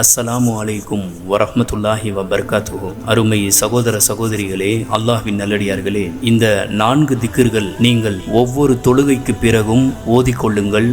அஸ்ஸலாமு அலைக்கும் வரஹமத்துல்லாஹி வபர்காத்துஹு. அருமை சகோதர சகோதரிகளே அல்லாஹின் நல்லடியார்களே இந்த நான்கு திக்கிர்கள் நீங்கள் ஒவ்வொரு தொழுகைக்கு பிறகும் ஓதிக்கொள்ளுங்கள்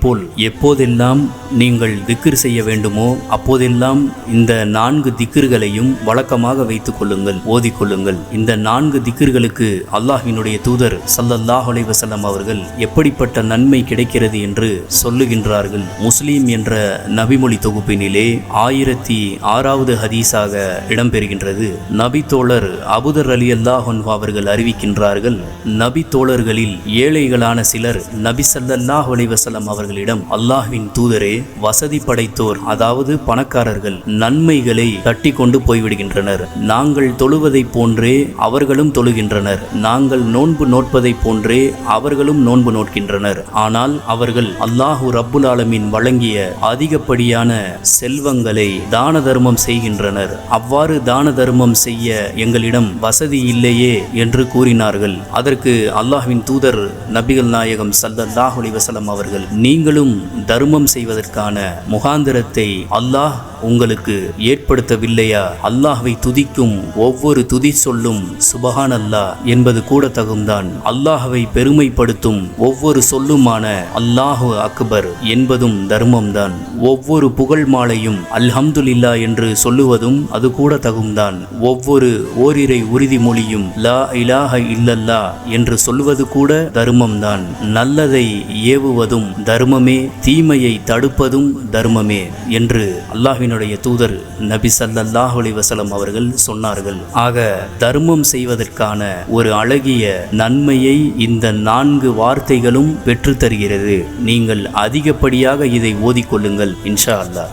போல் எப்போதெல்லாம் நீங்கள் திக்ர் செய்ய வேண்டுமோ அப்போதெல்லாம் இந்த நான்கு திக்கிர்களையும் வழக்கமாக வைத்துக் கொள்ளுங்கள் ஓதிக்கொள்ளுங்கள் இந்த நான்கு திக்கிர்களுக்கு அல்லாஹினுடைய தூதர் சல்லல்லாஹ் அலைவசல்லம் அவர்கள் எப்படிப்பட்ட நன்மை கிடைக்கிறது என்று சொல்லுகின்றார்கள். முஸ்லீம் என்ற நபிமொழி தொகுப்பினிலே ஆயிரத்தி ஆறாவது ஹதீஸாக இடம்பெறுகின்றது. நபி தோழர் அபுதர் அலி அல்லாஹன் அவர்கள் அறிவிக்கின்றார்கள் நபி தோழர்களில் ஏழைகளான சிலர் நபி சல்லல்லாஹ் அலைவசல்லம் அவர்களிடம் அல்லாஹ்வின் தூதரே வசதி படைத்தோர் அதாவது பணக்காரர்கள் நன்மைகளை தட்டி கொண்டு போய்விடுகின்றனர். நாங்கள் தொழுவதைப் போன்றே அவர்களும் தொழுகின்றனர். நாங்கள் நோன்பு நோட்பதைப் போன்றே அவர்களும் நோன்பு நோட்கின்றனர். ஆனால் அவர்கள் அல்லாஹு ரப்புல் ஆலமின் வழங்கிய அதிகப்படியான செல்வங்களை தான தர்மம் செய்கின்றனர். அவ்வாறு தான தர்மம் செய்ய எங்களிடம் வசதி இல்லையே என்று கூறினார்கள். அதற்கு அல்லாஹ்வின் தூதர் நபிகள் நாயகம் ஸல்லல்லாஹு அலைஹி அவர்கள் நீங்களும் தர்மம் செய்வதற்கான முகாந்திரத்தை அல்லாஹ் உங்களுக்கு ஏற்படுத்தவில்லையா? அல்லாஹ்வை துதிக்கும் ஒவ்வொரு துதி சொல்லும் சுபஹான் அல்லாஹ் என்பது கூட தகும்தான் அல்லாஹ்வை பெருமைப்படுத்தும் ஒவ்வொரு சொல்லுமான அல்லாஹு அக்பர் என்பதும் தர்மம்தான். ஒவ்வொரு புகழ் மாலையும் அல்ஹம்துலில்லா என்று சொல்லுவதும் அது கூட தகும்தான் ஒவ்வொரு ஓரிரை உறுதிமொழியும் லா இலாஹ இல்லல்லா என்று சொல்வது கூட தர்மம்தான். நல்லதை ஏவுவதும் தர்மமே தீமையை தடுப்பதும் தர்மமே என்று அல்லாஹின் அல்லாஹ்வினுடைய தூதர் நபி சல்லாஹ் அலிவசலம் அவர்கள் சொன்னார்கள். ஆக தர்மம் செய்வதற்கான ஒரு அழகிய நன்மையை இந்த நான்கு வார்த்தைகளும் பெற்று தருகிறது நீங்கள் அதிகப்படியாக இதை ஓதிக்கொள்ளுங்கள் இன்ஷா அல்லாஹ்.